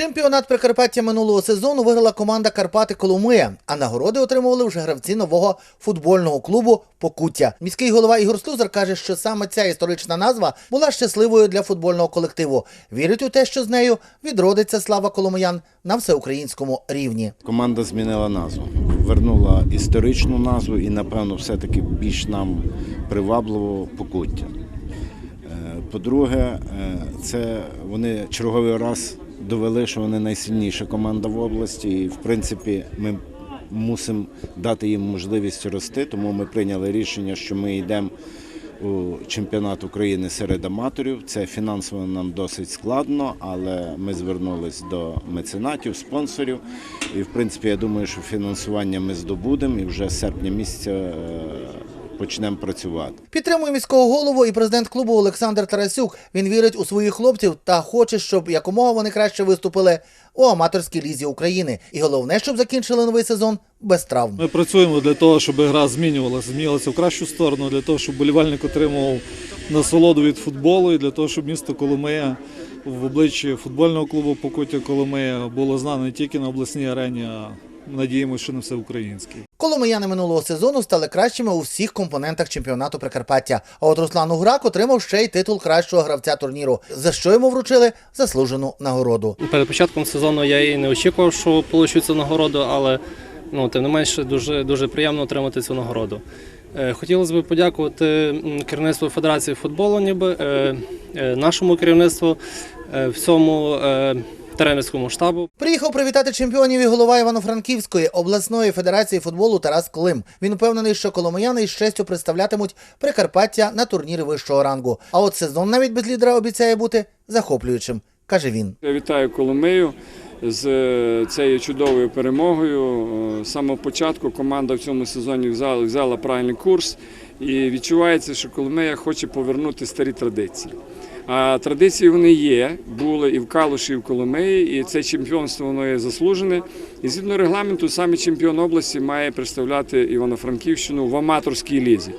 Чемпіонат Прикарпаття минулого сезону виграла команда Карпати Коломия, а нагороди отримували вже гравці нового футбольного клубу Покуття. Міський голова Ігор Слузар каже, що саме ця історична назва була щасливою для футбольного колективу. Вірить у те, що з нею відродиться слава коломиян на всеукраїнському рівні. Команда змінила назву, вернула історичну назву і, напевно, все-таки більш нам привабливо покуття. Е, По-друге, е, це вони черговий раз довели, що вони найсильніша команда в області, і в принципі ми мусимо дати їм можливість рости, тому ми прийняли рішення, що ми йдемо у чемпіонат України серед аматорів. Це фінансово нам досить складно, але ми звернулись до меценатів, спонсорів. І в принципі, я думаю, що фінансування ми здобудемо і вже з серпня місяця е, почнемо працювати. Підтримує міського голову і президент клубу Олександр Тарасюк. Він вірить у своїх хлопців та хоче, щоб якомога вони краще виступили у аматорській лізі України. І головне, щоб закінчили новий сезон без травм. Ми працюємо для того, щоб гра змінювалася, змінювалася в кращу сторону, для того, щоб болівальник отримував насолоду від футболу і для того, щоб місто Коломия в обличчі футбольного клубу Покуття Коломия було знано не тільки на обласній арені, а надіємося, що на всеукраїнській. Коломияни минулого сезону стали кращими у всіх компонентах чемпіонату Прикарпаття. А от Руслан Уграк отримав ще й титул кращого гравця турніру, за що йому вручили заслужену нагороду. Перед початком сезону я і не очікував, що получу цю нагороду, але ну, тим не менше дуже, дуже приємно отримати цю нагороду. Е, Хотілося б подякувати керівництву Федерації футболу, ніби е, е, нашому керівництву, всьому тренерському штабу. Приїхав привітати чемпіонів і голова Івано-Франківської обласної федерації футболу Тарас Клим. Він впевнений, що коломияни із честю представлятимуть Прикарпаття на турнірі вищого рангу. А от сезон навіть без лідера обіцяє бути захоплюючим, каже він. Я вітаю Коломию з е, цією чудовою перемогою. Е, З самого початку команда в цьому сезоні взяла, взяла правильний курс і відчувається, що Коломия хоче повернути старі традиції. А традиції вони є, були і в Калуші, і в Коломиї, і це чемпіонство воно є заслужене. І згідно регламенту, саме чемпіон області має представляти Івано-Франківщину в аматорській лізі.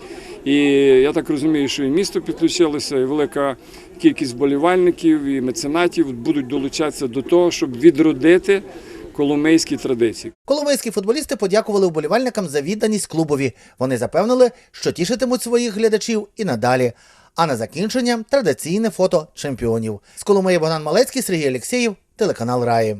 І я так розумію, що і місто підключилося, і велика кількість болівальників і меценатів будуть долучатися до того, щоб відродити коломийські традиції. Коломейські футболісти подякували вболівальникам за відданість клубові. Вони запевнили, що тішитимуть своїх глядачів і надалі. А на закінчення традиційне фото чемпіонів. З Коломиї Богдан Малецький, Сергій Алєксєєв, телеканал Раї.